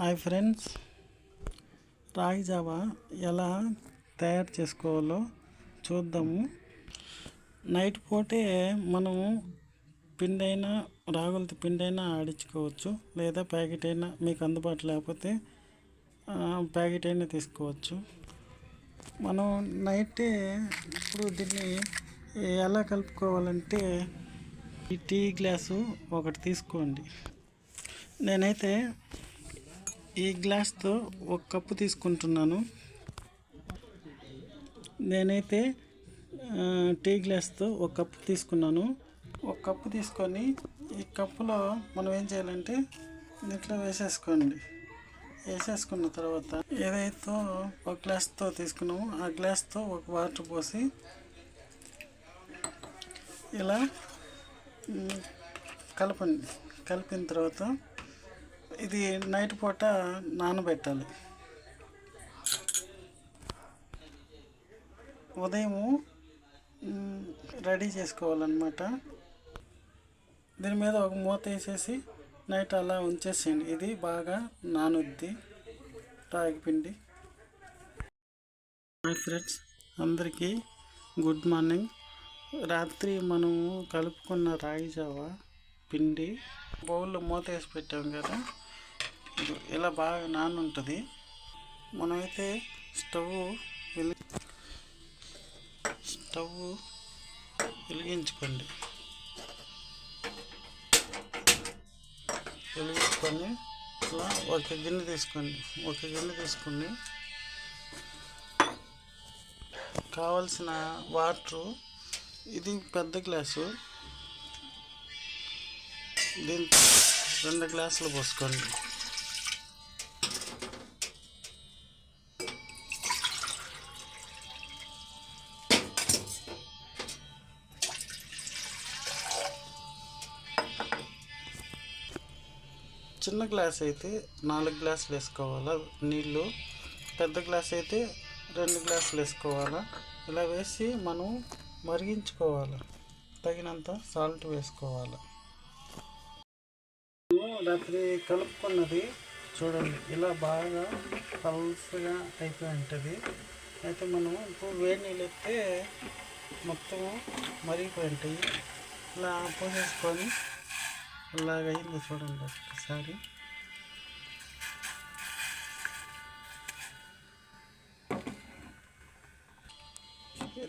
Hi friends. రాగి Java ఎలా తయారు చేసుకోవాలో చూద్దాము. నైట్ పూటే మనము పిండైనా రాగులతో పిండైనా ఆడించుకోవచ్చు. లేదా ప్యాకెట్ అయినా మీకు అందుబాటు లేకపోతే ప్యాకెట్ అయినా తీసుకోవచ్చు. మనం నైటే ఇప్పుడు దీన్ని ఎలా కలుపుకోవాలంటే ఈ టీ గ్లాసు ఒకటి తీసుకోండి. నేనైతే ఈ గ్లాస్తో ఒక కప్పు తీసుకుంటున్నాను. నేనైతే టీ గ్లాస్తో ఒక కప్పు తీసుకున్నాను. ఒక కప్పు తీసుకొని ఈ కప్పులో మనం ఏం చేయాలంటే దీంట్లో వేసేసుకోండి. వేసేసుకున్న తర్వాత ఏదైతే ఒక గ్లాస్తో తీసుకున్నామో ఆ గ్లాస్తో ఒక వాటర్ పోసి ఇలా కలపండి. కలిపిన తర్వాత ఇది నైట్ పూట నానబెట్టాలి. ఉదయము రెడీ చేసుకోవాలన్నమాట. దీని మీద ఒక మూత వేసేసి నైట్ అలా ఉంచేసేయండి. ఇది బాగా నానుద్ది రాగి పిండి హాయ్ ఫ్రెండ్స్ అందరికీ గుడ్ మార్నింగ్. రాత్రి మనము కలుపుకున్న రాగి జావ పిండి బౌల్లో మూత వేసి పెట్టాం కదా. ఇలా బాగా నాన ఉంటుంది మనమైతే స్టవ్ వెలి స్టవ్ వెలిగించుకోండి. వెలిగించుకొని ఇలా ఒక గిన్నె తీసుకోండి. ఒక గిన్నె తీసుకోండి కావలసిన వాటరు ఇది పెద్ద గ్లాసు. దీంతో రెండు గ్లాసులు పోసుకోండి. చిన్న గ్లాస్ అయితే నాలుగు గ్లాసులు వేసుకోవాలా? నీళ్ళు. పెద్ద గ్లాస్ అయితే రెండు గ్లాసులు వేసుకోవాలా? ఇలా వేసి మనం మరిగించుకోవాలి? తగినంత సాల్ట్ వేసుకోవాలి? రాత్రి కలుపుకున్నది చూడండి ఇలా బాగా పల్స్గా అయిపోయి ఉంటుంది అయితే మనం ఇప్పుడు వేడి నీళ్ళు ఎత్తే మొత్తం మరిగిపోయి ఉంటాయి ఇలా పోసేసుకొని అలాగైంది అయింది చూడండి ఒకసారి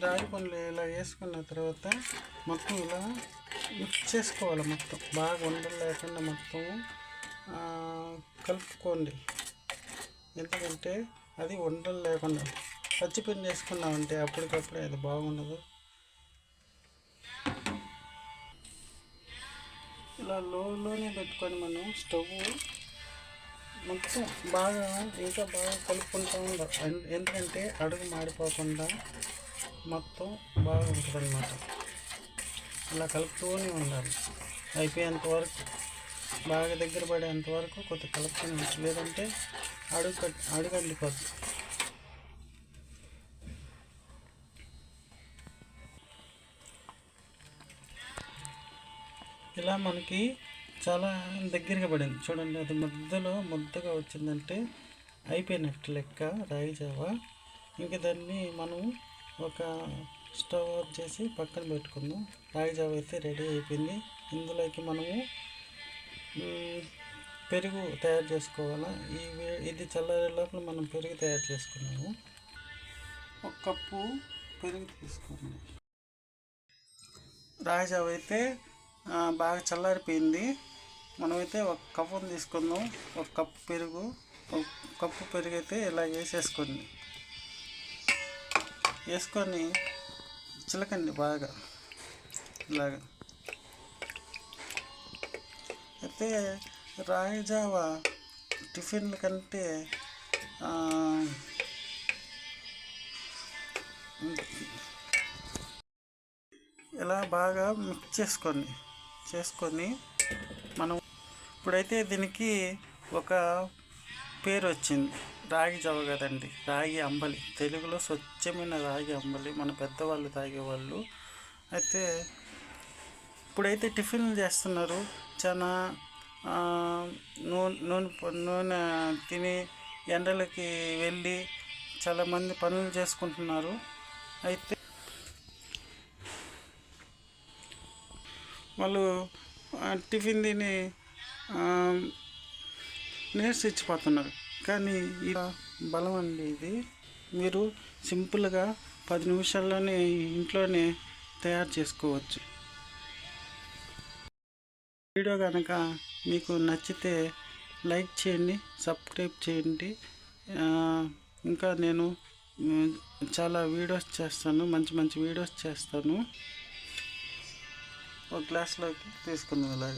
రాగి పండ్లు ఇలా వేసుకున్న తర్వాత మొత్తం ఇలా మిక్స్ చేసుకోవాలి మొత్తం. బాగా ఉండలు లేకుండా మొత్తం కలుపుకోండి. ఎందుకంటే అది ఉండలు లేకుండా. పచ్చిపిండి వేసుకున్నామంటే అప్పటికప్పుడే అది బాగుండదు. ఇలా లోలోనే పెట్టుకొని మనం స్టవ్ మొత్తం బాగా ఇంకా బాగా కలుపుకుంటూ ఉండాలి ఎందుకంటే అడుగు మాడిపోకుండా మొత్తం బాగా ఉంటుంది అన్నమాట ఇలా కలుపుతూనే ఉండాలి. అయిపోయేంత వరకు బాగా దగ్గర పడేంత వరకు కొద్దిగా కలుపుతూనే ఉండాలి లేదంటే అడుగు అడుగు అండిపోద్ది ఇలా మనకి చాలా దగ్గరగా పడింది. చూడండి అది మధ్యలో ముద్దగా వచ్చిందంటే అయిపోయినట్టు లెక్క రాగి జావ. ఇంక దాన్ని మనం ఒక స్టవ్ ఆఫ్ చేసి పక్కన పెట్టుకుందాం. రాగి జావ అయితే రెడీ అయిపోయింది. ఇందులోకి మనము పెరుగు తయారు చేసుకోవాలా? ఈ ఇది చల్లారే లోపల మనం పెరుగు తయారు చేసుకున్నాము. ఒక కప్పు పెరుగు తీసుకోండి రాజావ్ అయితే బాగా చల్లారిపోయింది. మనమైతే ఒక కప్పును తీసుకుందాం. ఒక కప్పు పెరుగు. ఒక కప్పు పెరుగు అయితే ఇలా వేసేసుకోండి వేసుకొని చిలకండి బాగా. ఇలాగా. అయితే రాగి జావా టిఫిన్ల కంటే ఇలా బాగా మిక్స్ చేసుకోండి చేసుకొని మనం ఇప్పుడైతే దీనికి ఒక పేరు వచ్చింది. రాగి జవ కదండి. రాగి అంబలి. తెలుగులో స్వచ్ఛమైన రాగి అంబలి. మన పెద్దవాళ్ళు తాగేవాళ్ళు. అయితే ఇప్పుడైతే టిఫిన్లు చేస్తున్నారు. చాలా నూనె నూనె నూనె తిని ఎండలకి వెళ్ళి చాలామంది పనులు చేసుకుంటున్నారు. అయితే వాళ్ళు టిఫిన్ తిని ఆ, కానీ ఇలా బలం అండి ఇది. మీరు సింపుల్గా పది నిమిషాల్లోనే ఇంట్లోనే తయారు చేసుకోవచ్చు. వీడియో కనుక మీకు నచ్చితే లైక్ చేయండి సబ్స్క్రైబ్ చేయండి. ఇంకా నేను చాలా వీడియోస్ చేస్తాను మంచి మంచి వీడియోస్ చేస్తాను. ఒక గ్లాస్లోకి తీసుకుందాం ఇలాగ.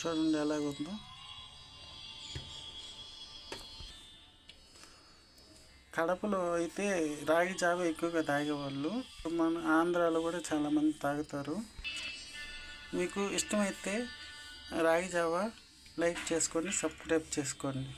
చూడండి ఎలాగుందో. కడపలో అయితే రాగి జావ ఎక్కువగా తాగేవాళ్ళు. మన ఆంధ్రాలో కూడా చాలామంది తాగుతారు. మీకు ఇష్టమైతే రాగి జావ లైక్ చేసుకోండి సబ్స్క్రైబ్ చేసుకోండి.